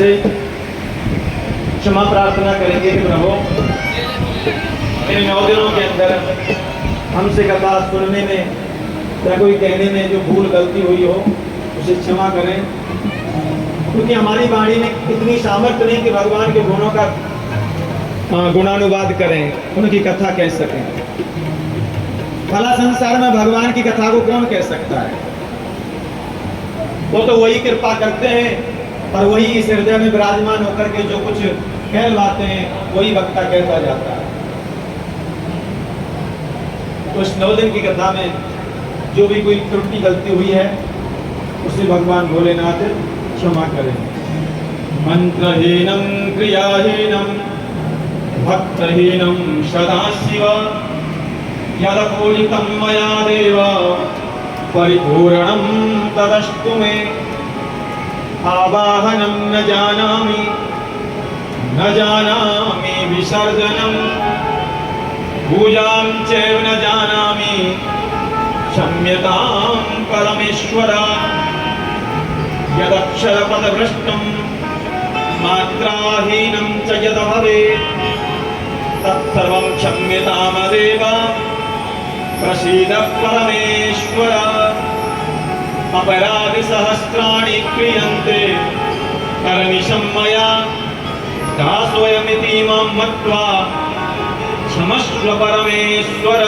से क्षमा प्रार्थना करेंगे प्रभु इन नौ दिनों के अंदर हमसे कथा सुनने में या कोई कहने में जो भूल, गलती हुई हो, उसे क्षमा करें। क्योंकि हमारी वाणी में इतनी सामर्थ्य नहीं कि भगवान के गुणों का गुणानुवाद करें, उनकी कथा कह सकें। भला संसार में भगवान की कथा को कौन कह सकता है? वो तो वही कृपा करते हैं और वही इस हृदय में विराजमान होकर के जो कुछ कहलवाते हैं, वही वक्ता कहता जाता है। तो इस नौ दिन की कथा में जो भी कोई त्रुटि, गलती हुई है, उसे भगवान भोलेनाथ क्षमा करें। मंत्रहीनम, क्रियाहीनम, भक्तहीनम, सदाशिव यदपूजितं मया देव, परिपूर्णं तदस्तु मे। आवाहनं न जानामि न जानामि विसर्जनं पूजां चैव न जानामि क्षम्यतां परमेश्वर यदक्षरपदभ्रष्टं मात्राहीनं च यद भवेत् तत्सर्वं क्षम्यतामदेव प्रसीद परमेश्वर अपराधिसहस्राणि क्रियन्ते करनिशं मया दासोऽयमिति मां मत्वा क्षमस्व परमेश्वर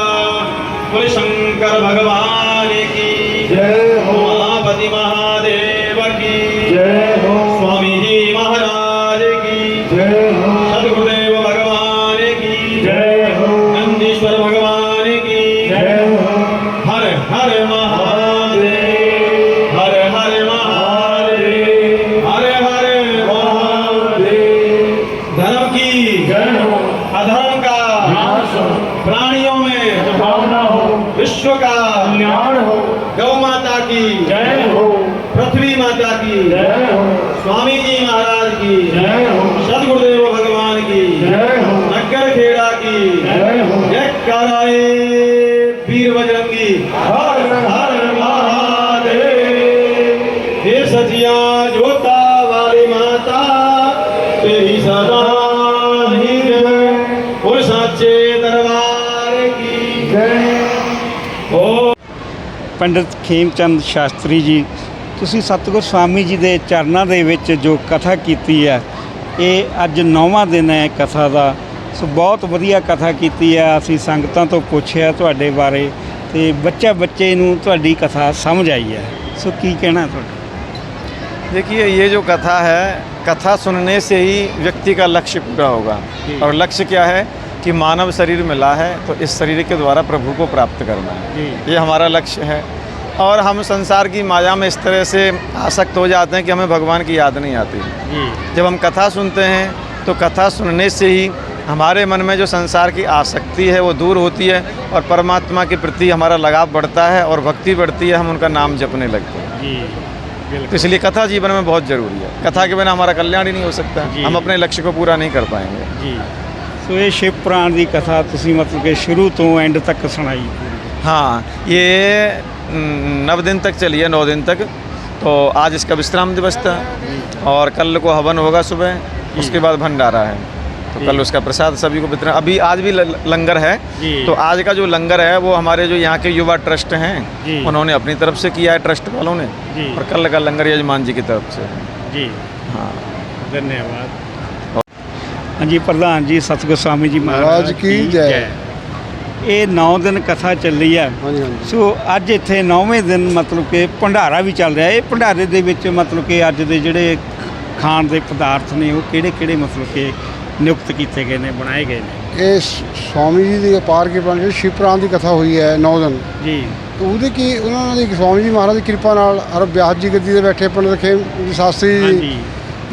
बोले शंकर भगवान की जय हो। उमापति महादेव की जय ਵੀਰ ਬਜਰੰਗੀ ਹਰ ਹਰ ਪੰਡਤ ਖੇਮ ਚੰਦ ਸ਼ਾਸਤਰੀ ਜੀ, ਤੁਸੀਂ ਸਤਗੁਰ ਸਵਾਮੀ ਜੀ ਦੇ ਚਰਨਾਂ ਦੇ ਵਿੱਚ ਜੋ ਕਥਾ ਕੀਤੀ ਹੈ, ਇਹ ਅੱਜ ਨੌਵਾਂ ਦਿਨ ਹੈ ਕਥਾ ਦਾ। ਸੋ ਬਹੁਤ ਵਧੀਆ ਕਥਾ ਕੀਤੀ ਹੈ ਅਸੀਂ ਸੰਗਤਾਂ ਤੋਂ ਪੁੱਛਿਆ ਤੁਹਾਡੇ ਬਾਰੇ ਤੇ ਬੱਚਾ ਬੱਚੇ ਨੂੰ ਤੁਹਾਡੀ ਕਥਾ ਸਮਝ ਆਈ ਹੈ ਸੋ ਕੀ ਕਹਿਣਾ ਤੁਹਾਡਾ देखिए ये जो कथा है कथा सुनने से ही व्यक्ति का लक्ष्य पूरा होगा जी। और लक्ष्य क्या है कि मानव शरीर मिला है तो इस शरीर के द्वारा प्रभु को प्राप्त करना है जी ये हमारा लक्ष्य है और हम संसार की माया में इस तरह से आसक्त हो जाते हैं कि हमें भगवान की याद नहीं आती ਜੀ जब हम कथा सुनते हैं तो कथा सुनने से ही हमारे मन में जो संसार की आसक्ति है वो दूर होती है और परमात्मा के प्रति हमारा लगाव बढ़ता है और भक्ति बढ़ती है हम उनका नाम जपने लगते हैं ਜੀ तो ਬਿਲਕੁਲ इसलिए कथा जीवन में बहुत जरूरी है कथा के बिना हमारा कल्याण ही नहीं हो सकता जी। हम अपने लक्ष्य को पूरा नहीं कर पाएंगे ਜੀ ਸੋ ਇਹ ਸ਼ਿਵ ਪੁਰਾਣ ਦੀ ਕਥਾ ਤੁਸੀਂ ਮਤਲਬ ਕਿ ਸ਼ੁਰੂ ਤੋਂ ਐਂਡ ਤੱਕ ਸੁਣਾਈ हाँ ये न- नव दिन तक चली है नौ दिन तक तो आज इसका विश्राम दिवस था और कल को हवन होगा सुबह उसके बाद भंडारा है तो जी। कल उसका प्रसाद सभी को वितरण अभी आज भी ल- लंगर है जी। तो आज का जो लंगर है वो हमारे जो यहाँ के युवा ट्रस्ट हैं जी। उन्होंने अपनी तरफ से किया है ट्रस्ट वालों ने जी। और कल का लंगर यजमान जी की तरफ से है ਜੀ हाँ ਧੰਨਵਾਦ ਹਾਂਜੀ ਪ੍ਰਧਾਨ ਜੀ ਸਤਿਗੁਰ ਸਵਾਮੀ ਜੀ ਮਹਾਰਾਜ ਕੀ ਜੈ। ਇਹ 9 ਦਿਨ ਕਥਾ ਚੱਲੀ ਆ ਹਾਂਜੀ ਹਾਂਜੀ ਸੋ ਅੱਜ ਇੱਥੇ 9ਵੇਂ ਦਿਨ ਮਤਲਬ ਕਿ ਭੰਡਾਰਾ ਵੀ ਚੱਲ ਰਿਹਾ ਇਹ ਭੰਡਾਰੇ ਦੇ ਵਿੱਚ ਮਤਲਬ ਕਿ ਅੱਜ ਦੇ ਜਿਹੜੇ ਖਾਣ ਦੇ ਪਦਾਰਥ ਨੇ ਉਹ ਕਿਹੜੇ ਕਿਹੜੇ ਮਤਲਬ ਕਿ ਨਿਯੁਕਤ ਕੀਤੇ ਗਏ ਨੇ ਬਣਾਏ ਗਏ ਨੇ। ਇਹ ਸਵਾਮੀ ਜੀ ਦੀ ਅਪਾਰ ਕਿਰਪਾ ਨਾਲ ਸ਼ਿਵਪੁਰਾਣ ਦੀ ਕਥਾ ਹੋਈ ਹੈ 9 ਦਿਨ। ਜੀ। ਉਹਦੇ ਕੀ ਉਹਨਾਂ ਦੀ ਸਵਾਮੀ ਜੀ ਮਹਾਰਾਜ ਦੀ ਕਿਰਪਾ ਨਾਲ ਅਰ ਵਿਆਸ ਜੀ ਗੱਦੀ ਤੇ ਬੈਠੇ ਪੰਡਤ ਖੇਮ ਜੀ ਸ਼ਾਸਤਰੀ ਜੀ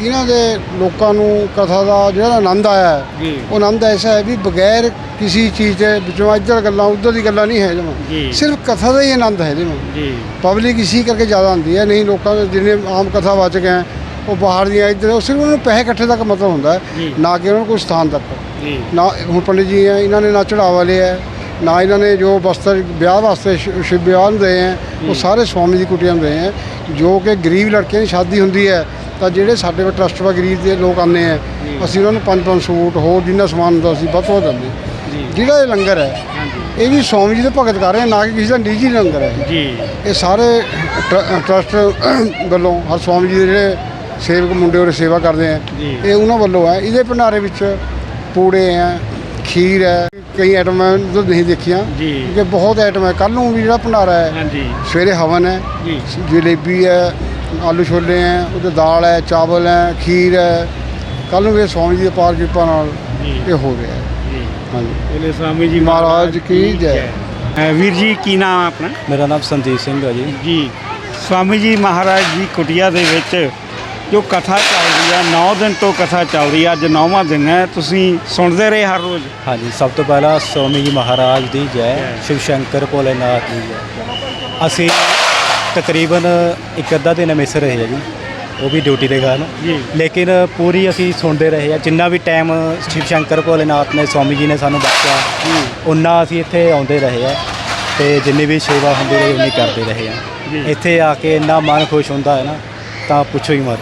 ਇਹਨਾਂ ਦੇ ਲੋਕਾਂ ਨੂੰ ਕਥਾ ਦਾ ਜਿਹੜਾ ਆਨੰਦ ਆਇਆ ਉਹ ਆਨੰਦ ਐਸਾ ਹੈ ਵੀ ਬਗੈਰ ਕਿਸੇ ਚੀਜ਼ ਦੇ ਵਿੱਚੋਂ ਇੱਧਰ ਗੱਲਾਂ ਉੱਧਰ ਦੀ ਗੱਲਾਂ ਨਹੀਂ ਹੈ ਜਮਾ। ਸਿਰਫ ਕਥਾ ਦਾ ਹੀ ਆਨੰਦ ਹੈ ਜਮਾ। ਜੀ। ਪਬਲਿਕ ਇਸੀ ਕਰਕੇ ਜ਼ਿਆਦਾ ਆਉਂਦੀ ਹੈ ਨਹੀਂ ਲੋਕਾਂ ਦੇ ਜਿੰਨੇ ਆਮ ਕਥਾ ਵਾਚਕ ਹੈ ਉਹ ਬਾਹਰ ਦੀਆਂ ਇੱਧਰ ਉਹ ਸਿਰਫ ਉਹਨਾਂ ਨੂੰ ਪੈਸੇ ਇਕੱਠੇ ਤੱਕ ਮਤਲਬ ਹੁੰਦਾ ਹੈ। ਨਾ ਕਿ ਉਹਨਾਂ ਨੂੰ ਕੋਈ ਸਥਾਨ ਤੱਕ। ਜੀ। ਨਾ ਹੁਣ ਪੰਡਿਤ ਜੀ ਹੈ ਇਹਨਾਂ ਨੇ ਨਾ ਚੜਾਵਾ ਲਿਆ ਹੈ, ਨਾ ਇਹਨਾਂ ਨੇ ਜੋ ਵਸਤਰ ਵਿਆਹ ਵਾਸਤੇ ਸ਼ਿਵ ਵਿਆਹ ਨੂੰ ਦੇ ਹੈ ਉਹ ਸਾਰੇ ਸਵਾਮੀ ਦੀ ਕੁਟੀਆਂ ਨੂੰ ਦੇ ਹੈ। ਜੋ ਕਿ ਗਰੀਬ ਲੜਕੀਆਂ ਦੀ ਸ਼ਾਦੀ ਹੁੰਦੀ ਹੈ ਤਾਂ ਜਿਹੜੇ ਸਾਡੇ ਕੋਲ ਟਰਸਟ ਵਾ ਗਰੀਬ ਦੇ ਲੋਕ ਆਉਂਦੇ ਆ ਅਸੀਂ ਉਹਨਾਂ ਨੂੰ ਪੰਜ ਪੰਜ ਸੂਟ ਹੋਰ ਜਿੰਨਾ ਸਮਾਨ ਹੁੰਦਾ ਅਸੀਂ ਵੱਧ ਤੋਂ ਵੱਧ ਦਿੰਦੇ ਜਿਹੜਾ ਇਹ ਲੰਗਰ ਹੈ ਇਹ ਵੀ ਸਵਾਮੀ ਜੀ ਦੇ ਭਗਤ ਕਰ ਰਹੇ ਆ ਨਾ ਕਿ ਕਿਸੇ ਦਾ ਨਿੱਜੀ ਲੰਗਰ ਹੈ। ਜੀ। ਇਹ ਸਾਰੇ ਟਰ- ਟਰਸਟ ਵੱਲੋਂ ਹਰ ਸਵਾਮੀ ਜੀ ਦੇ ਜਿਹੜੇ ਸੇਵਕ ਮੁੰਡੇ ਉਹਦੇ ਸੇਵਾ ਕਰਦੇ ਆ। ਜੀ। ਇਹ ਉਹਨਾਂ ਵੱਲੋਂ ਹੈ ਇਹਦੇ ਭੰਡਾਰੇ ਵਿੱਚ ਪੂੜੇ ਆ ਖੀਰ ਹੈ ਕਈ ਆਈਟਮ ਮੈਂ ਤਾਂ ਨਹੀਂ ਦੇਖੀਆਂ। ਜੀ। ਕਿ ਬਹੁਤ ਆਈਟਮ ਹੈ ਕੱਲ ਨੂੰ ਵੀ ਜਿਹੜਾ ਭੰਡਾਰਾ ਹੈ ਸਵੇਰੇ ਹਵਨ ਹੈ ਜੀ। ਜਲੇਬੀ ਹੈ ਆਲੂ ਛੋਲੇ ਹੈ ਉਹਦੇ ਦਾਲ ਹੈ ਚਾਵਲ ਹੈ ਖੀਰ ਹੈ ਕੱਲ ਨੂੰ ਵੀ ਇਹ ਸਵਾਮੀ ਜੀ ਦੀ ਪਾਰ ਕਿਰਪਾ ਨਾਲ ਜੀ। ਇਹ ਹੋ ਰਿਹਾ ਹੈ। ਜੀ। ਹਾਂਜੀ। ਸਵਾਮੀ ਜੀ ਮਹਾਰਾਜ ਕੀ ਜੈ। ਵੀਰ ਜੀ ਕੀ ਨਾਮ ਹੈ ਆਪਣਾ? ਮੇਰਾ ਨਾਮ ਸੰਦੀਪ ਸਿੰਘ ਹੈ ਜੀ। ਜੀ। ਸਵਾਮੀ ਜੀ ਮਹਾਰਾਜ ਦੀ ਕੁਟੀਆ ਦੇ ਵਿੱਚ ਜੋ ਕਥਾ ਚੱਲ ਰਹੀ ਹੈ 9 ਦਿਨ ਤੋਂ ਕਥਾ ਚੱਲ ਰਹੀ ਹੈ ਅੱਜ 9ਵਾਂ ਦਿਨ ਹੈ ਤੁਸੀਂ ਸੁਣਦੇ ਰਹੇ ਹਰ ਰੋਜ਼ ਹਾਂਜੀ ਸਭ ਤੋਂ ਪਹਿਲਾਂ ਸਵਾਮੀ ਜੀ ਮਹਾਰਾਜ ਦੀ ਜੈ। ਸ਼ਿਵ ਸ਼ੰਕਰ ਭੋਲੇਨਾਥ ਦੀ ਜੈ ਅਸੀਂ ਤਕਰੀਬਨ ਇੱਕ ਅੱਧਾ ਦਿਨ ਮਿਸ ਰਹੇ ਹਾਂ ਜੀ ਉਹ ਵੀ ਡਿਊਟੀ ਦੇ ਕਾਰਨ। ਲੇਕਿਨ ਪੂਰੀ ਅਸੀਂ ਸੁਣਦੇ ਰਹੇ ਹਾਂ ਜਿੰਨਾ ਵੀ ਟਾਈਮ ਸ਼ਿਵ ਸ਼ੰਕਰ ਭੋਲੇਨਾਥ ਨੇ ਸਵਾਮੀ ਜੀ ਨੇ ਸਾਨੂੰ ਬਖਸ਼ਿਆ ਉਨਾ ਅਸੀਂ ਇੱਥੇ ਆਉਂਦੇ ਰਹੇ ਹਾਂ ਤੇ ਜਿੰਨੀ ਵੀ ਸੇਵਾ ਹੁੰਦੀ ਰਹੀ ਉਨੀ ਕਰਦੇ ਰਹੇ। ਹਾਂ ਇੱਥੇ ਆ ਕੇ ਇੰਨਾ ਮਨ ਖੁਸ਼ ਹੁੰਦਾ ਹੈ ਨਾ ਤਾਂ ਪੁੱਛੋ ਹੀ ਮਤ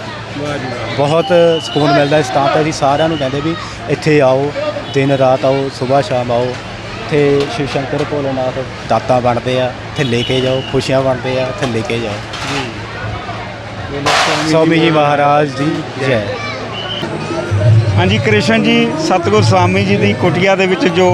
ਬਹੁਤ ਸਕੂਨ ਮਿਲਦਾ ਇਸ ਤਾਂ ਤੇ ਅਸੀਂ ਸਾਰਿਆਂ ਨੂੰ ਕਹਿੰਦੇ ਵੀ ਇੱਥੇ ਆਓ, ਦਿਨ ਰਾਤ ਆਓ ਸਵੇਰ ਸ਼ਾਮ ਆਓ। ਇੱਥੇ ਸ਼ਿਵ ਸ਼ੰਕਰ ਭੋਲੇਨਾਥ ਦਾਤਾਂ ਬਣਦੇ ਆ, ਇੱਥੇ ਲੈ ਕੇ ਜਾਓ, ਖੁਸ਼ੀਆਂ ਬਣਦੇ ਆ, ਇੱਥੇ ਲੈ ਕੇ ਜਾਓ। ਸਵਾਮੀ ਜੀ ਮਹਾਰਾਜ ਦੀ ਜੈ। ਹਾਂਜੀ, ਕ੍ਰਿਸ਼ਨ ਜੀ, ਸਤਿਗੁਰ ਸਵਾਮੀ ਜੀ ਦੀ ਕੁਟੀਆ ਦੇ ਵਿੱਚ ਜੋ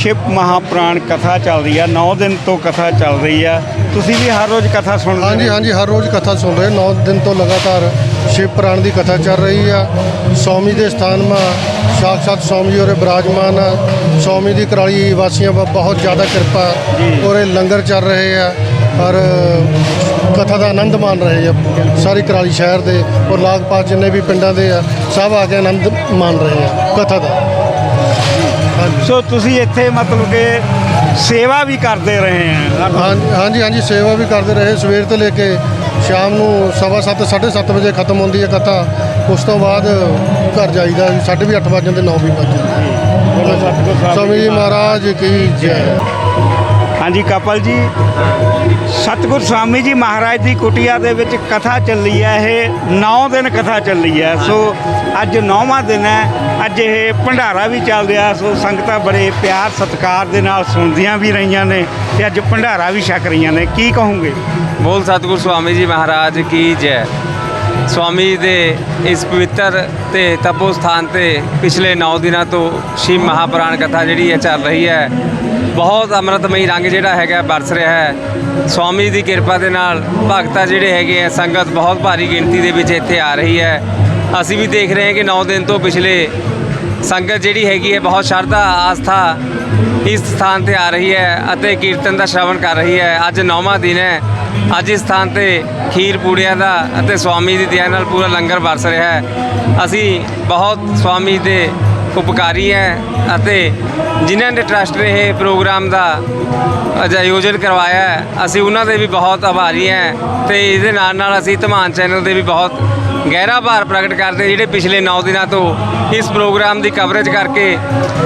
ਸ਼ਿਵ ਮਹਾਪੁਰਾਣ ਕਥਾ ਚੱਲ ਰਹੀ ਹੈ 9 ਦਿਨ ਤੋਂ ਕਥਾ ਚੱਲ ਰਹੀ ਹੈ ਤੁਸੀਂ ਵੀ ਹਰ ਰੋਜ਼ ਕਥਾ ਸੁਣਦੇ ਹਾਂਜੀ ਹੋ? ਹਾਂਜੀ ਹਰ ਰੋਜ਼ ਕਥਾ ਸੁਣ ਰਹੇ 9 ਦਿਨ ਤੋਂ ਲਗਾਤਾਰ ਸ਼ਿਵ ਪੁਰਾਣ ਦੀ ਕਥਾ ਚੱਲ ਰਹੀ ਆ। ਸੌਮੀ ਦੇ ਸਥਾਨ ਮਾ ਸਾਖਸ਼ਾਤ ਸੌਮੀ ਜੀ ਉਰੇ ਬਿਰਾਜਮਾਨ ਆ। ਸੌਮੀ ਦੀ ਕਰਾਲੀ ਵਾਸੀਆਂ ਦਾ ਬਹੁਤ ਜ਼ਿਆਦਾ ਕਿਰਪਾ ਉਰੇ ਲੰਗਰ ਚੱਲ ਰਹੇ ਆ ਔਰ ਕਥਾ ਦਾ ਆਨੰਦ ਮਾਣ ਰਹੇ ਆ। ਸਾਰੀ ਕਰਾਲੀ ਸ਼ਹਿਰ ਦੇ ਔਰ ਲਾਗ ਪਾਸ ਜਿੰਨੇ ਵੀ ਪਿੰਡਾਂ ਦੇ ਆ ਸਭ ਆ ਕੇ ਆਨੰਦ ਮਾਣ ਰਹੇ ਆ ਕਥਾ ਦਾ। ਸੋ ਤੁਸੀਂ ਇੱਥੇ ਮਤਲਬ ਕਿ ਸੇਵਾ ਵੀ ਕਰਦੇ ਰਹੇ ਆ। ਹਾਂਜੀ ਹਾਂਜੀ ਹਾਂਜੀ ਸੇਵਾ ਵੀ ਕਰਦੇ ਰਹੇ। ਸਵੇਰ ਤੋਂ ਲੈ ਕੇ ਸ਼ਾਮ ਨੂੰ ਸਵਾ ਸੱਤ ਸਾਢੇ ਸੱਤ ਵਜੇ ਖਤਮ ਹੁੰਦੀ ਹੈ ਕਥਾ। ਉਸ ਤੋਂ ਬਾਅਦ ਘਰ ਜਾਈਦਾ ਸਾਢੇ ਵੀ ਅੱਠ ਵੱਜ ਜਾਂਦੇ 9 ਵੀ ਵੱਜ ਜਾਂਦੇ। ਸਵਾਮੀ ਜੀ ਮਹਾਰਾਜ ਕੀ ਜੈ। ਹਾਂਜੀ ਕਪਲ ਜੀ, ਸਤਿਗੁਰ ਸਵਾਮੀ ਜੀ ਮਹਾਰਾਜ ਦੀ ਕੁਟੀਆ ਦੇ ਵਿੱਚ ਕਥਾ ਚੱਲੀ ਹੈ, ਇਹ 9 ਦਿਨ ਕਥਾ ਚੱਲੀ ਹੈ। ਸੋ ਅੱਜ 9ਵਾਂ ਦਿਨ ਹੈ, ਅੱਜ ਇਹ ਭੰਡਾਰਾ ਵੀ ਚੱਲ ਰਿਹਾ, ਸੋ ਸੰਗਤਾਂ ਬੜੇ ਪਿਆਰ ਸਤਿਕਾਰ ਦੇ ਨਾਲ ਸੁਣਦੀਆਂ ਵੀ ਰਹੀਆਂ ਨੇ ਤੇ ਅੱਜ ਭੰਡਾਰਾ ਵੀ ਛਕ ਰਹੀਆਂ ਨੇ। ਕੀ ਕਹੋਗੇ? ਬੋਲ ਸਤਿਗੁਰ ਸਵਾਮੀ ਜੀ ਮਹਾਰਾਜ, ਕੀ ਜੈ। ਸਵਾਮੀ ਦੇ ਇਸ ਪਵਿੱਤਰ ਤੇ ਤਪੋ ਸਥਾਨ ਤੇ ਪਿਛਲੇ 9 ਦਿਨਾਂ ਤੋਂ ਸ਼ਿਵ ਮਹਾਪੁਰਾਣ ਕਥਾ ਜਿਹੜੀ ਹੈ ਚੱਲ ਰਹੀ ਹੈ ਬਹੁਤ ਅੰਮ੍ਰਿਤਮਈ ਰੰਗ ਜਿਹੜਾ ਹੈਗਾ ਵਰਸ ਰਿਹਾ ਹੈ। ਸਵਾਮੀ ਜੀ ਦੀ ਕਿਰਪਾ ਦੇ ਨਾਲ ਭਗਤਾ ਜਿਹੜੇ ਹੈਗੇ ਆ, ਸੰਗਤ ਬਹੁਤ ਭਾਰੀ ਗਿਣਤੀ ਦੇ ਵਿੱਚ ਇੱਥੇ ਆ ਰਹੀ ਹੈ। ਅਸੀਂ ਵੀ ਦੇਖ ਰਹੇ ਹਾਂ ਕਿ 9 ਦਿਨ ਤੋਂ ਪਿਛਲੇ ਸੰਗਤ ਜਿਹੜੀ ਹੈਗੀ ਹੈ, ਬਹੁਤ ਸ਼ਰਧਾ, ਆਸਥਾ ਇਸ ਸਥਾਨ ਤੇ ਆ ਰਹੀ ਹੈ ਅਤੇ ਕੀਰਤਨ ਦਾ ਸ਼ਰਵਣ ਕਰ ਰਹੀ ਹੈ। ਅੱਜ ਨੌਵਾਂ ਦਿਨ ਹੈ। ਅੱਜ ਇਸ ਸਥਾਨ ਤੇ ਖੀਰ ਪੂੜਿਆਂ ਦਾ ਅਤੇ ਸਵਾਮੀ ਦੀ ਦਇਆ ਨਾਲ ਪੂਰਾ ਲੰਗਰ ਵਰਸ ਰਿਹਾ ਹੈ। ਅਸੀਂ ਬਹੁਤ ਸਵਾਮੀ ਦੇ ਉਪਕਾਰੀ ਹੈ ਅਤੇ ਜਿਨ੍ਹਾਂ ਨੇ ਟਰਸਟ ਨੇ ਇਹ ਪ੍ਰੋਗਰਾਮ ਦਾ ਆਯੋਜਨ ਕਰਵਾਇਆ ਹੈ ਅਸੀਂ ਉਹਨਾਂ ਦੇ ਵੀ ਬਹੁਤ ਆਭਾਰੀ ਹਾਂ ਤੇ ਇਹਦੇ ਨਾਲ ਨਾਲ ਅਸੀਂ ਧਮਾਨ ਚੈਨਲ ਦੇ ਵੀ ਬਹੁਤ ਗਹਿਰਾ ਭਾਰ ਪ੍ਰਗਟ ਕਰਦੇ ਜਿਹੜੇ ਪਿਛਲੇ 9 ਦਿਨਾਂ ਤੋਂ ਇਸ ਪ੍ਰੋਗਰਾਮ ਦੀ ਕਵਰੇਜ ਕਰਕੇ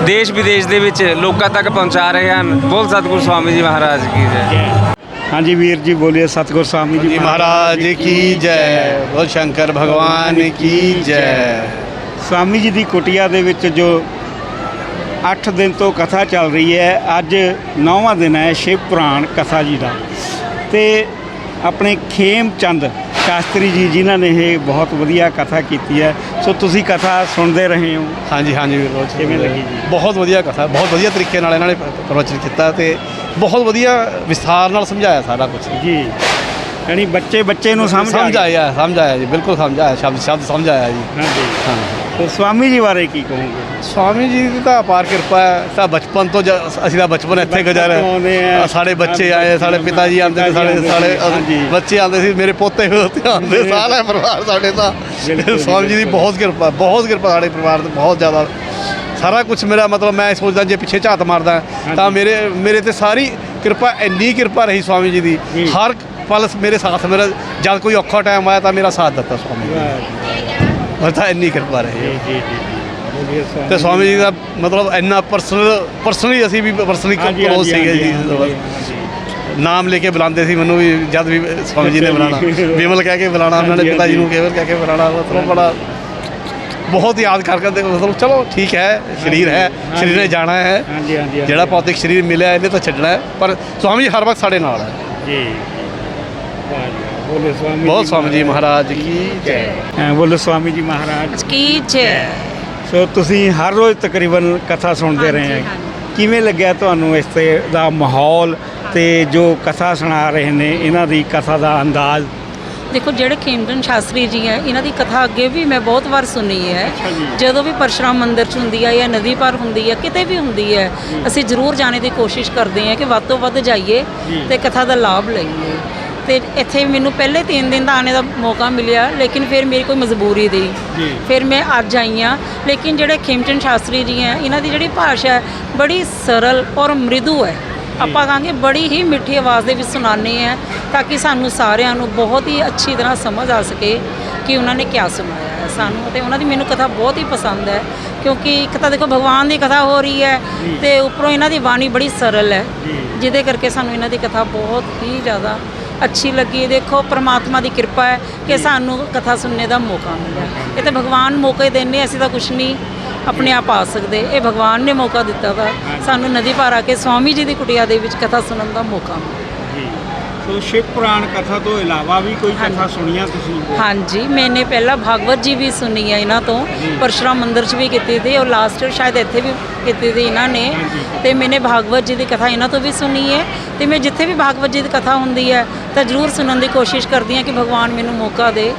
ਦੇਸ਼ ਵਿਦੇਸ਼ ਦੇ ਵਿੱਚ ਲੋਕਾਂ ਤੱਕ ਪਹੁੰਚਾ ਰਹੇ ਹਨ। ਬੋਲ ਸਤਿਗੁਰ ਸਵਾਮੀ ਜੀ ਮਹਾਰਾਜ ਕੀ ਜੈ। ਹਾਂਜੀ ਵੀਰ ਜੀ ਬੋਲਿਏ ਸਤਗੁਰ ਸਵਾਮੀ ਜੀ ਮਹਾਰਾਜ ਕੀ ਜੈ। ਬੋਲ ਸ਼ੰਕਰ ਭਗਵਾਨ ਕੀ ਜੈ। ਸਵਾਮੀ ਜੀ ਦੀ ਕੁਟਿਆ ਦੇ ਵਿੱਚ ਜੋ 8 ਦਿਨ ਤੋਂ ਕਥਾ ਚੱਲ ਰਹੀ ਹੈ ਅੱਜ 9ਵਾਂ ਦਿਨ ਹੈ ਸ਼ਿਵ ਪੁਰਾਣ ਕਥਾ ਜੀ ਦਾ। ਤੇ ਆਪਣੇ ਖੇਮ ਚੰਦ ਸ਼ਾਸਤਰੀ ਜੀ ਜਿਨ੍ਹਾਂ ਨੇ ਇਹ ਬਹੁਤ ਵਧੀਆ ਕਥਾ ਕੀਤੀ ਹੈ। ਸੋ ਤੁਸੀਂ ਕਥਾ ਸੁਣਦੇ ਰਹੇ ਹੋ? ਹਾਂਜੀ ਹਾਂਜੀ ਵੀਰੋ ਕਿਵੇਂ ਲੱਗੀ ਜੀ? ਬਹੁਤ ਵਧੀਆ ਕਥਾ ਬਹੁਤ ਵਧੀਆ ਤਰੀਕੇ ਨਾਲ ਇਹਨਾਂ ਨੇ ਪ੍ਰਵਚਨ ਕੀਤਾ ਤੇ ਬਹੁਤ ਵਧੀਆ ਵਿਸਥਾਰ ਨਾਲ ਸਮਝਾਇਆ ਸਾਰਾ ਕੁਝ ਜੀ। ਯਾਨੀ ਬੱਚੇ ਬੱਚੇ ਨੂੰ ਸਮਝ ਆਇਆ ਸਮਝ ਆਇਆ ਜੀ ਬਿਲਕੁਲ ਸਮਝ ਆਇਆ ਸ਼ਬਦ ਸ਼ਬਦ ਸਮਝ ਆਇਆ ਜੀ। ਹਾਂਜੀ। ਹਾਂ। ਤੇ ਸਵਾਮੀ ਜੀ ਬਾਰੇ ਕੀ ਕਹੋਗੇ? ਸਵਾਮੀ ਜੀ ਦੀ ਤਾਂ ਅਪਾਰ ਕਿਰਪਾ ਹੈ। ਤਾਂ ਬਚਪਨ ਤੋਂ ਜ- ਅਸੀਂ ਦਾ ਬਚਪਨ ਇੱਥੇ ਗੁਜ਼ਾਰਿਆ ਤੋਂ ਆਉਂਦੇ ਆ। ਅ, ਸਾਡੇ ਬੱਚੇ ਆਏ ਸਾਡੇ ਪਿਤਾ ਜੀ ਆਉਂਦੇ ਸੀ ਸਾਡੇ ਸਾਡੇ ਬੱਚੇ ਆਉਂਦੇ ਸੀ ਮੇਰੇ ਪੋਤੇ ਉੱਤੇ ਆਉਂਦੇ ਸਾਰਾ ਪਰਿਵਾਰ ਸਾਡੇ ਤਾਂ। ਬਿਲਕੁਲ ਸਵਾਮੀ ਜੀ ਦੀ ਬਹੁਤ ਕਿਰਪਾ ਬਹੁਤ ਕਿਰਪਾ ਸਾਡੇ ਪਰਿਵਾਰ ਤੇ ਬਹੁਤ ਜ਼ਿਆਦਾ। ਸਾਰਾ ਕੁਝ ਮੇਰਾ ਮਤਲਬ ਮੈਂ ਸੋਚਦਾ ਜੇ ਪਿੱਛੇ ਝਾਤ ਮਾਰਦਾ ਤਾਂ ਮੇਰੇ ਮੇਰੇ ਤੇ ਸਾਰੀ ਕਿਰਪਾ ਇੰਨੀ ਕਿਰਪਾ ਰਹੀ ਸਵਾਮੀ ਜੀ ਦੀ। ਜੀ। ਹਰ ਪਲ ਮੇਰੇ ਸਾਥ ਮੇਰਾ ਜਦ ਕੋਈ ਔਖਾ ਟਾਈਮ ਆਇਆ ਤਾਂ ਮੇਰਾ ਸਾਥ ਦਿੱਤਾ ਸਵਾਮੀ ਜੀ ਵਾਹ ਉਹ ਤਾਂ ਇੰਨੀ ਕਿਰਪਾ ਰਹੀ ਜੀ ਜੀ ਜੀ ਤੇ ਸਵਾਮੀ ਜੀ ਦਾ ਮਤਲਬ ਇੰਨਾ ਪਰਸਨਲ ਪਰਸਨਲੀ ਅਸੀਂ ਵੀ ਪਰਸਨਲੀ ਕਲੋਜ਼ ਸੀਗੇ ਜੀ। ਨਾਮ ਲੈ ਕੇ ਬੁਲਾਉਂਦੇ ਸੀ ਮੈਨੂੰ ਵੀ ਜਦ ਵੀ ਸਵਾਮੀ ਜੀ ਨੇ ਬੁਲਾਣਾ ਵਿਮਲ ਕਹਿ ਕੇ ਬੁਲਾਣਾ ਉਹਨਾਂ ਨੇ ਪਿਤਾ ਜੀ ਨੂੰ। ਕੇਵਲ ਕਹਿ ਕੇ ਬੁਲਾਣਾ ਮਤਲਬ ਬੜਾ ਬਹੁਤ ਯਾਦ ਕਰ ਕਰਦੇ ਮਤਲਬ ਚਲੋ ਠੀਕ ਹੈ ਸਰੀਰ ਹੈ ਸਰੀਰ ਨੇ ਜਾਣਾ ਹੈ। ਜਿਹੜਾ ਭੌਤਿਕ ਸਰੀਰ ਮਿਲਿਆ ਇਹਨੇ ਤਾਂ ਛੱਡਣਾ ਹੈ। ਪਰ ਸਵਾਮੀ ਜੀ ਹਰ ਵਕਤ ਸਾਡੇ ਨਾਲ ਹੈ। ਜੀ। ਵਾਹ ਬੋਲੇ ਸਵਾਮੀ ਬਹੁਤ ਸਵਾਮੀ ਜੀ ਮਹਾਰਾਜ ਕੀ ਜੈ। ਹਾਂ, ਬੋਲੇ ਸਵਾਮੀ ਜੀ ਮਹਾਰਾਜ। ਕੀ ਜੈ। ਸੋ ਤੁਸੀਂ ਹਰ ਰੋਜ਼ ਤਕਰੀਬਨ ਕਥਾ ਸੁਣਦੇ ਰਹੇ ਹਾਂਜੀ, ਹੈ। ਹਾਂਜੀ। ਕਿਵੇਂ ਲੱਗਿਆ ਤੁਹਾਨੂੰ ਇਸ ਤੇ ਦਾ ਮਾਹੌਲ ਤੇ ਜੋ ਕਥਾ ਸੁਣਾ ਰਹੇ ਨੇ ਇਹਨਾਂ ਦੀ ਕਥਾ ਦਾ ਅੰਦਾਜ਼? ਦੇਖੋ ਜਿਹੜੇ ਖੇਮਚੰਦ ਸ਼ਾਸਤਰੀ ਜੀ ਹੈ ਇਹਨਾਂ ਦੀ ਕਥਾ ਅੱਗੇ ਵੀ ਮੈਂ ਬਹੁਤ ਵਾਰ ਸੁਣੀ ਹੈ। ਅੱਛਾ ਜੀ। ਜਦੋਂ ਵੀ ਪਰਸ਼ਰਾਮ ਮੰਦਿਰ ਚ ਹੁੰਦੀ ਹੈ ਜਾਂ ਨਦੀ ਪਾਰ ਹੁੰਦੀ ਹੈ ਕਿਤੇ ਵੀ ਹੁੰਦੀ ਹੈ ਅਸੀਂ ਜ਼ਰੂਰ ਜਾਣੇ ਦੀ ਕੋਸ਼ਿਸ਼ ਕਰਦੇ ਹਾਂ ਕਿ ਵੱਧ ਤੋਂ ਵੱਧ ਜਾਈਏ ਜੀ। ਤੇ ਕਥਾ ਦਾ ਲਾਭ ਲਈਏ। ਤੇ ਇੱਥੇ ਮੈਨੂੰ ਪਹਿਲੇ 3 ਦਿਨ ਦਾ ਆਣੇ ਦਾ ਮੌਕਾ ਮਿਲਿਆ ਲੇਕਿਨ ਫਿਰ ਮੇਰੀ ਕੋਈ ਮਜਬੂਰੀ ਦੀ ਜੀ। ਫਿਰ ਮੈਂ ਅੱਜ ਆਈ ਹਾਂ। ਲੇਕਿਨ ਜਿਹੜੇ ਖੇਮਚੰਦ ਸ਼ਾਸਤਰੀ ਜੀ ਹੈ ਇਹਨਾਂ ਦੀ ਜਿਹੜੀ ਭਾਸ਼ਾ ਹੈ ਬੜੀ ਸਰਲ ਔਰ ਮ੍ਰਿਦੂ ਹੈ। ਆਪਾਂ ਕਹਾਂਗੇ ਬੜੀ ਹੀ ਮਿੱਠੀ ਆਵਾਜ਼ ਦੇ ਵਿੱਚ ਸੁਣਾਉਂਦੇ ਆ ਤਾਂ ਕਿ ਸਾਨੂੰ ਸਾਰਿਆਂ ਨੂੰ ਬਹੁਤ ਹੀ ਅੱਛੀ ਤਰ੍ਹਾਂ ਸਮਝ ਆ ਸਕੇ ਕਿ ਉਹਨਾਂ ਨੇ ਕਿਆ ਸੁਣਾਇਆ ਹੈ ਸਾਨੂੰ। ਤੇ ਉਹਨਾਂ ਦੀ ਮੈਨੂੰ ਕਥਾ ਬਹੁਤ ਹੀ ਪਸੰਦ ਹੈ ਕਿਉਂਕਿ ਇੱਕ ਤਾਂ ਦੇਖੋ ਭਗਵਾਨ ਦੀ ਕਥਾ ਹੋ ਰਹੀ ਹੈ ਤੇ ਉੱਪਰੋਂ ਇਹਨਾਂ ਦੀ ਬਾਣੀ ਬੜੀ ਸਰਲ ਹੈ ਜਿਹਦੇ ਕਰਕੇ ਸਾਨੂੰ ਇਹਨਾਂ ਦੀ ਕਥਾ ਬਹੁਤ ਹੀ ਜ਼ਿਆਦਾ ਅੱਛੀ ਲੱਗੀ। ਦੇਖੋ ਪ੍ਰਮਾਤਮਾ ਦੀ ਕਿਰਪਾ ਹੈ ਕਿ ਸਾਨੂੰ ਕਥਾ ਸੁਣਨੇ ਦਾ ਮੌਕਾ ਮਿਲਿਆ। ਇਹ ਤਾਂ ਭਗਵਾਨ ਮੌਕੇ ਦਿੰਦੇ ਅਸੀਂ ਤਾਂ ਕੁਝ ਨਹੀਂ ਆਪਣੇ ਆਪ ਆ ਸਕਦੇ। ਇਹ ਭਗਵਾਨ ਨੇ ਮੌਕਾ ਦਿੱਤਾ ਵਾ। ਸਾਨੂੰ ਨਦੀ ਪਾਰ ਆ ਕੇ ਸਵਾਮੀ ਜੀ ਦੀ ਕੁਟੀਆ ਦੇ ਵਿੱਚ ਕਥਾ ਸੁਣਨ ਦਾ ਮੌਕਾ ਮਿਲਿਆ। ਸੋ ਸ਼ਿਵ ਪੁਰਾਣ ਕਥਾ ਤੋਂ ਇਲਾਵਾ ਵੀ ਕੋਈ ਕਥਾ ਸੁਣੀਆਂ ਤੁਸੀਂ? ਹਾਂਜੀ ਮੈਨੇ ਪਹਿਲਾਂ ਭਾਗਵਤ ਜੀ ਵੀ ਸੁਣੀ ਹੈ ਇਹਨਾਂ ਤੋਂ ਪਰਸ਼ੁਰਾਮ ਮੰਦਿਰ 'ਚ ਵੀ ਕੀਤੀ ਸੀ ਔਰ ਲਾਸਟ ਸ਼ਾਇਦ ਇੱਥੇ ਵੀ ਕੀਤੀ ਸੀ ਇਹਨਾਂ ਨੇ। ਤੇ ਮੈਨੇ ਭਾਗਵਤ ਜੀ ਦੀ ਕਥਾ ਇਹਨਾਂ ਤੋਂ ਵੀ ਸੁਣੀ ਹੈ। ਤੇ ਮੈਂ ਜਿੱਥੇ ਵੀ ਭਾਗਵਤ ਜੀ ਦੀ ਕਥਾ ਹੁੰਦੀ ਹੈ ਤਾਂ ਜ਼ਰੂਰ ਸੁਣਨ ਦੀ ਕੋਸ਼ਿਸ਼ ਕਰਦੀ ਹਾਂ ਕਿ ਭਗਵਾਨ ਮੈਨੂੰ ਮੌਕਾ ਦੇ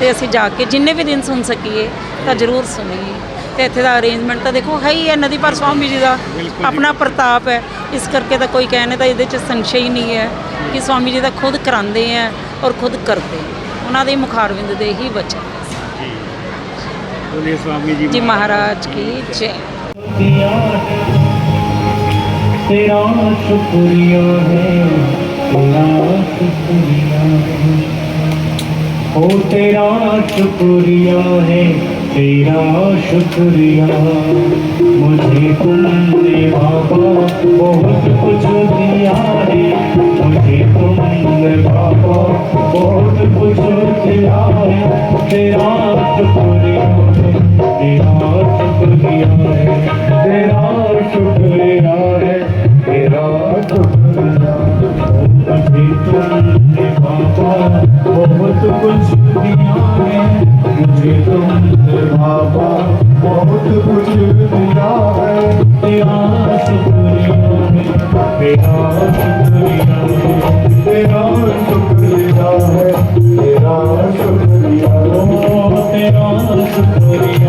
ਤੇ ਅਸੀਂ ਜਾ ਕੇ ਜਿੰਨੇ ਵੀ ਦਿਨ ਸੁਣ ਸਕੀਏ ਤਾਂ ਜ਼ਰੂਰ ਸੁਣੀਏ। ਤੇ ਇੱਥੇ ਦਾ ਅਰੇਂਜਮੈਂਟ ਤਾਂ ਦੇਖੋ ਹੈ ਹੀ ਹੈ ਨਦੀ ਪਰ ਸਵਾਮੀ ਜੀ ਦਾ ਆਪਣਾ ਪ੍ਰਤਾਪ ਹੈ ਇਸ ਕਰਕੇ ਤਾਂ ਕੋਈ ਕਹਿਣੇ ਤਾਂ ਇਹਦੇ 'ਚ ਸੰਸ਼ੇ ਹੀ ਨਹੀਂ ਹੈ ਕਿ ਸਵਾਮੀ ਜੀ ਦਾ ਖੁਦ ਕਰਾਉਂਦੇ ਹੈ ਔਰ ਖੁਦ ਕਰਦੇ ਹੈ। ਉਹਨਾਂ ਦੇ ਮੁਖਾਰਵਿੰਦ ਦੇ ਹੀ ਬਚਨ ਬੋਲੇ ਸਵਾਮੀ ਜੀ ਜੀ ਮਹਾਰਾਜ ਕੀ ਜੈ तेरा शुक्रिया है तेरा शुक्रिया है ओ तेरा शुक्रिया है तेरा शुक्रिया मुझे तुमने बाबा बहुत कुछ दिया है मुझे तुमने बाबा बहुत कुछ दिया है तेरा शुक्रिया है तेरा शुक्रिया है तेरा शुक्रिया है तेरा शुक्रिया मुझे तुमने बाबा बहुत कुछ दिया है मुझे तुमने बाबा बहुत कुछ दिया है तेरा शुक्रिया है तेरा शुक्रिया है तेरा शुक्रिया है तेरा शुक्रिया ओ तेरा शुक्रिया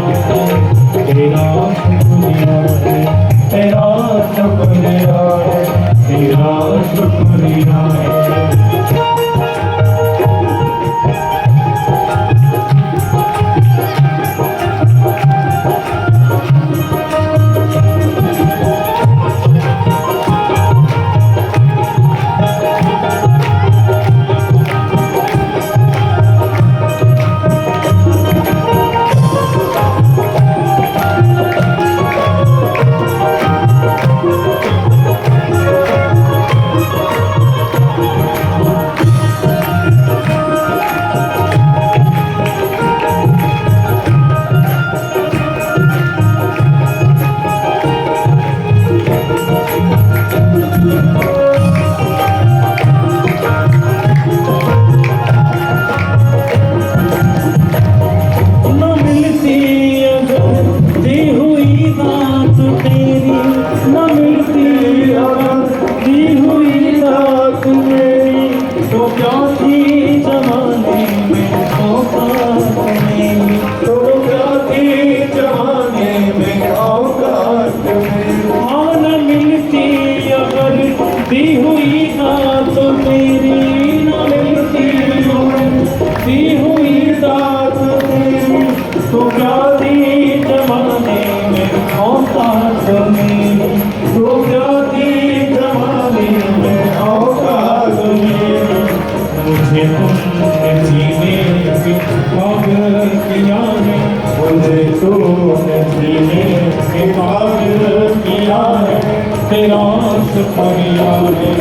ਦੁਨੀਆ ਨੇ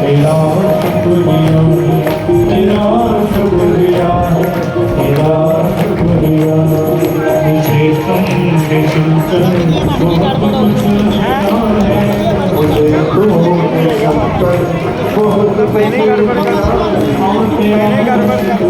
ਤੇਰਾ ਰੰਗ ਦੁਨੀਆ ਨੇ ਤੇਰਾ ਰੰਗ ਦੁਨੀਆ ਨੇ ਤੇਰਾ ਰੰਗ ਦੁਨੀਆ ਨੇ ਮੁਝੇ ਤੁਮਨੇ ਸੁਨਕਰ ਬਹੁਤ ਕੁਝ ਹੈ मुझे तुमने सुनकर बहुत कुछ है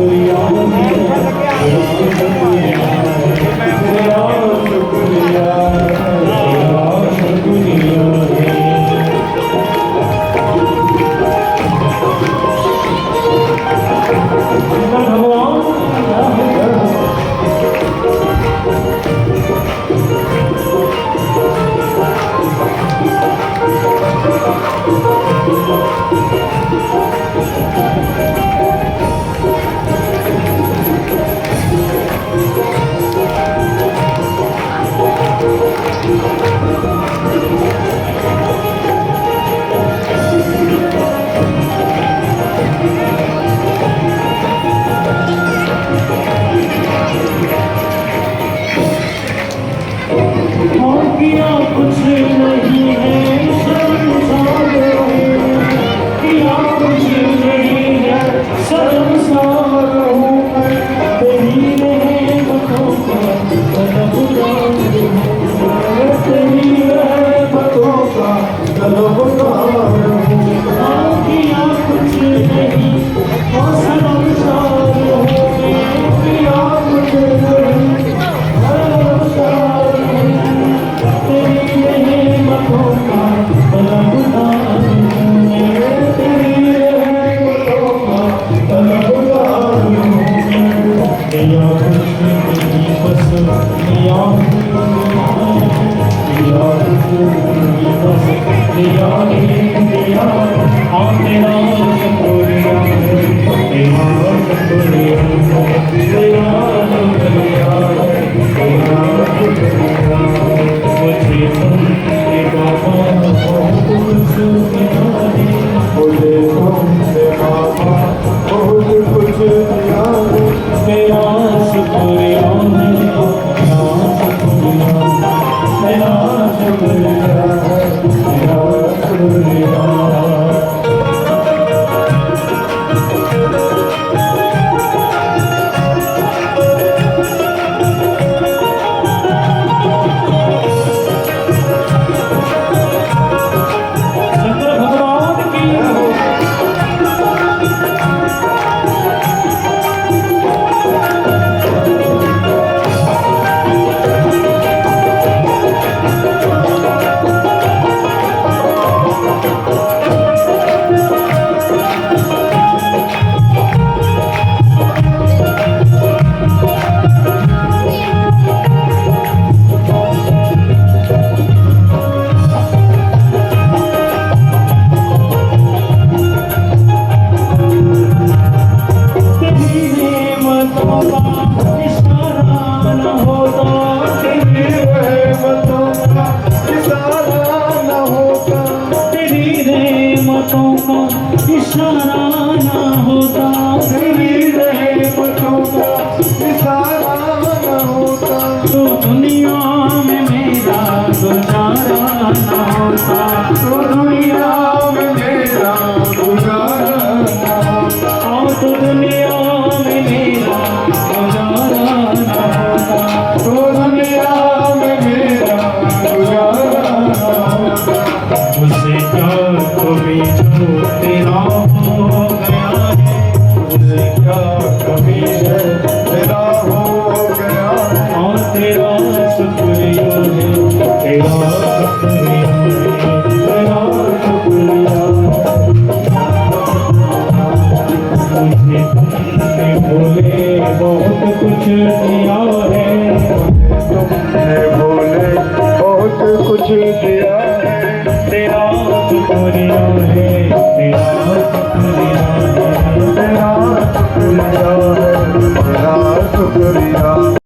Shara